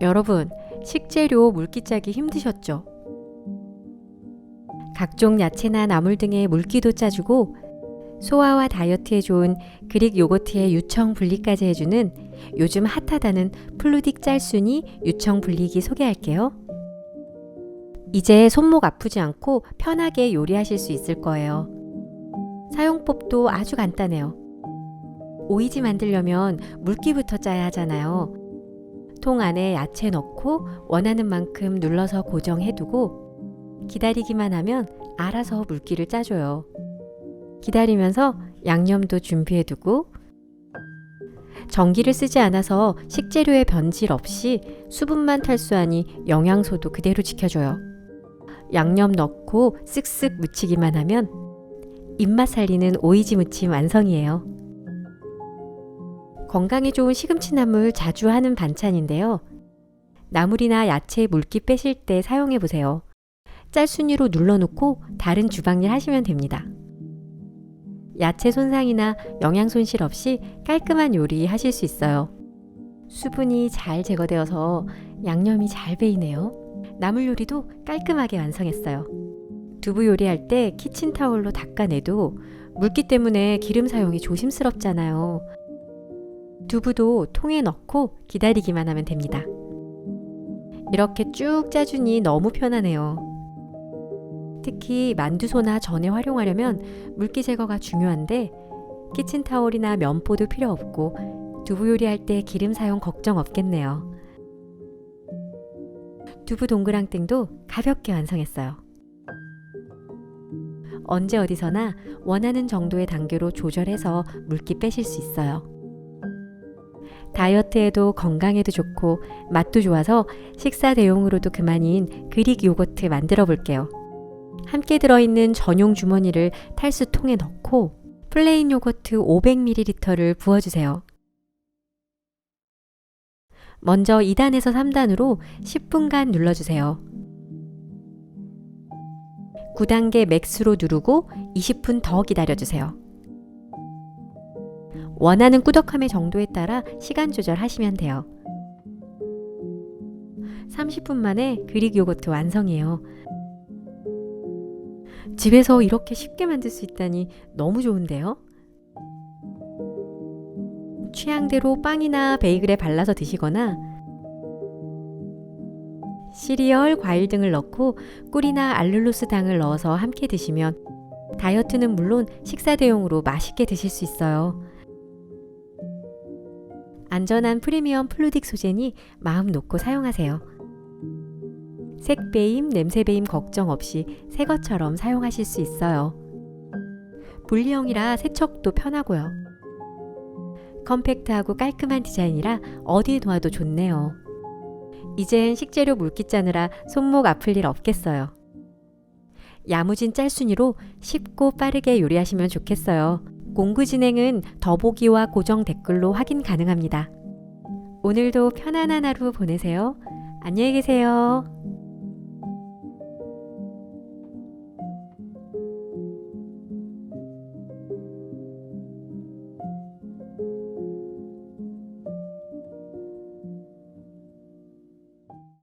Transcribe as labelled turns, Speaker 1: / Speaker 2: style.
Speaker 1: 여러분, 식재료 물기 짜기 힘드셨죠? 각종 야채나 나물 등의 물기도 짜주고 소화와 다이어트에 좋은 그릭 요거트의 유청 분리까지 해주는 요즘 핫하다는 플루딕 짤순이 유청 분리기 소개할게요. 이제 손목 아프지 않고 편하게 요리하실 수 있을 거예요. 사용법도 아주 간단해요. 오이지 만들려면 물기부터 짜야 하잖아요. 통 안에 야채 넣고 원하는 만큼 눌러서 고정해두고 기다리기만 하면 알아서 물기를 짜줘요. 기다리면서 양념도 준비해두고 전기를 쓰지 않아서 식재료의 변질 없이 수분만 탈수하니 영양소도 그대로 지켜줘요. 양념 넣고 쓱쓱 묻히기만 하면 입맛 살리는 오이지 무침 완성이에요. 건강에 좋은 시금치 나물 자주 하는 반찬인데요. 나물이나 야채 물기 빼실 때 사용해 보세요. 짤순이로 눌러놓고 다른 주방일 하시면 됩니다. 야채 손상이나 영양 손실 없이 깔끔한 요리 하실 수 있어요. 수분이 잘 제거되어서 양념이 잘 배이네요. 나물 요리도 깔끔하게 완성했어요. 두부 요리할 때 키친타올로 닦아내도 물기 때문에 기름 사용이 조심스럽잖아요. 두부도 통에 넣고 기다리기만 하면 됩니다. 이렇게 쭉 짜주니 너무 편하네요. 특히 만두소나 전에 활용하려면 물기 제거가 중요한데 키친타올이나 면포도 필요 없고 두부 요리할 때 기름 사용 걱정 없겠네요. 두부 동그랑땡도 가볍게 완성했어요. 언제 어디서나 원하는 정도의 단계로 조절해서 물기 빼실 수 있어요. 다이어트에도 건강에도 좋고 맛도 좋아서 식사 대용으로도 그만인 그릭 요거트 만들어 볼게요. 함께 들어있는 전용 주머니를 탈수통에 넣고 플레인 요거트 500ml를 부어주세요. 먼저 2단에서 3단으로 10분간 눌러주세요. 9단계 맥스로 누르고 20분 더 기다려주세요. 원하는 꾸덕함의 정도에 따라 시간 조절하시면 돼요. 30분 만에 그릭 요거트 완성이에요. 집에서 이렇게 쉽게 만들 수 있다니 너무 좋은데요? 취향대로 빵이나 베이글에 발라서 드시거나 시리얼, 과일 등을 넣고 꿀이나 알룰로스 당을 넣어서 함께 드시면 다이어트는 물론 식사 대용으로 맛있게 드실 수 있어요. 안전한 프리미엄 플루딕 소재니 마음 놓고 사용하세요. 색 배임, 냄새 배임 걱정 없이 새 것처럼 사용하실 수 있어요. 분리형이라 세척도 편하고요. 컴팩트하고 깔끔한 디자인이라 어디에 놓아도 좋네요. 이젠 식재료 물기 짜느라 손목 아플 일 없겠어요. 야무진 짤순이로 쉽고 빠르게 요리하시면 좋겠어요. 공구 진행은 더보기와 고정 댓글로 확인 가능합니다. 오늘도 편안한 하루 보내세요. 안녕히 계세요.